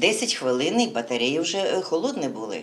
10 хвилин і батареї вже е, холодні були.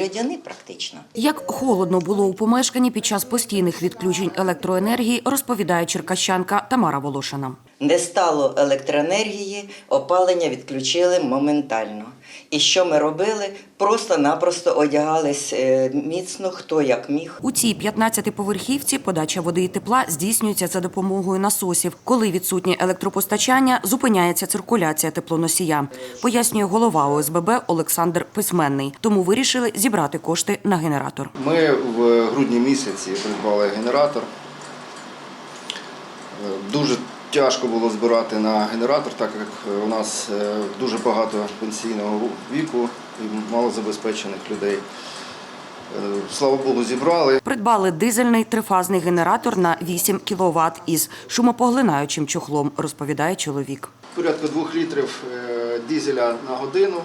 Льодяни практично. Як холодно було у помешканні під час постійних відключень електроенергії, розповідає черкащанка Тамара Волошина. Не стало електроенергії, опалення відключили моментально. І що ми робили? Просто-напросто одягались е, міцно, хто як міг. У цій 15-поверхівці подача води і тепла здійснюється за допомогою насосів. Коли відсутнє електропостачання, зупиняється циркуляція теплоносія, пояснює голова ОСББ Олександр Письменний. Тому вирішили зібрати кошти на генератор. Ми в грудні місяці придбали генератор. Е, Дуже тяжко було збирати на генератор, так як у нас е, дуже багато пенсійного віку і малозабезпечених людей. Е, Слава Богу, зібрали. Придбали дизельний трифазний генератор на 8 кВт із шумопоглинаючим чохлом, розповідає чоловік. Порядка двох літрів е, дізеля на годину.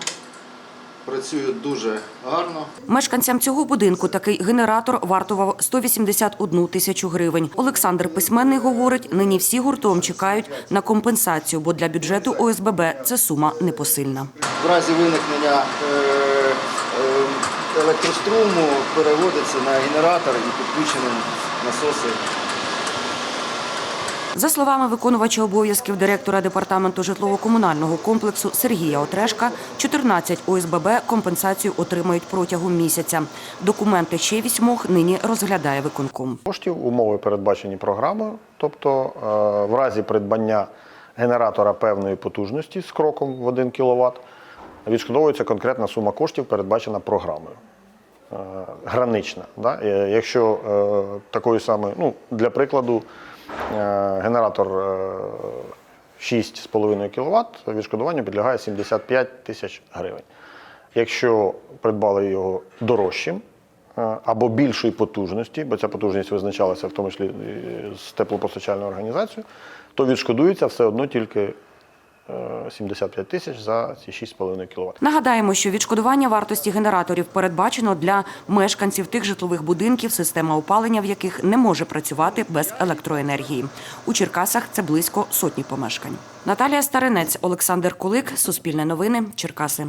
Працює дуже гарно. Мешканцям цього будинку такий генератор вартував 181 тисячу гривень. Олександр Письменний говорить, нині всі гуртом чекають на компенсацію, бо для бюджету ОСББ це сума непосильна. В разі виникнення е, е, електроструму переводиться на генератор і підключені насоси За словами виконувача обов'язків директора департаменту житлово-комунального комплексу Сергія Отрешка, 14 ОСББ компенсацію отримають протягом місяця. Документи ще вісьмох нині розглядає виконком. коштів, умови передбачені програмою. Тобто, е, в разі придбання генератора певної потужності з кроком в 1 кВт відшкодовується конкретна сума коштів, передбачена програмою. Е, Гранична. Да? Е, Якщо такої самої, ну, для прикладу, генератор е, 6,5 кВт, відшкодуванню підлягає 75 тисяч гривень. Якщо придбали його дорожчим е, або більшої потужності, бо ця потужність визначалася в тому числі е, з теплопостачальною організацією, то відшкодується все одно тільки е, 75 тисяч за ці 6,5 кВт. Нагадаємо, що відшкодування вартості генераторів передбачено для мешканців тих житлових будинків, система опалення в яких не може працювати без електроенергії. У Черкасах це близько сотні помешкань. Наталія Старинець, Олександр Кулик, Суспільне новини, Черкаси.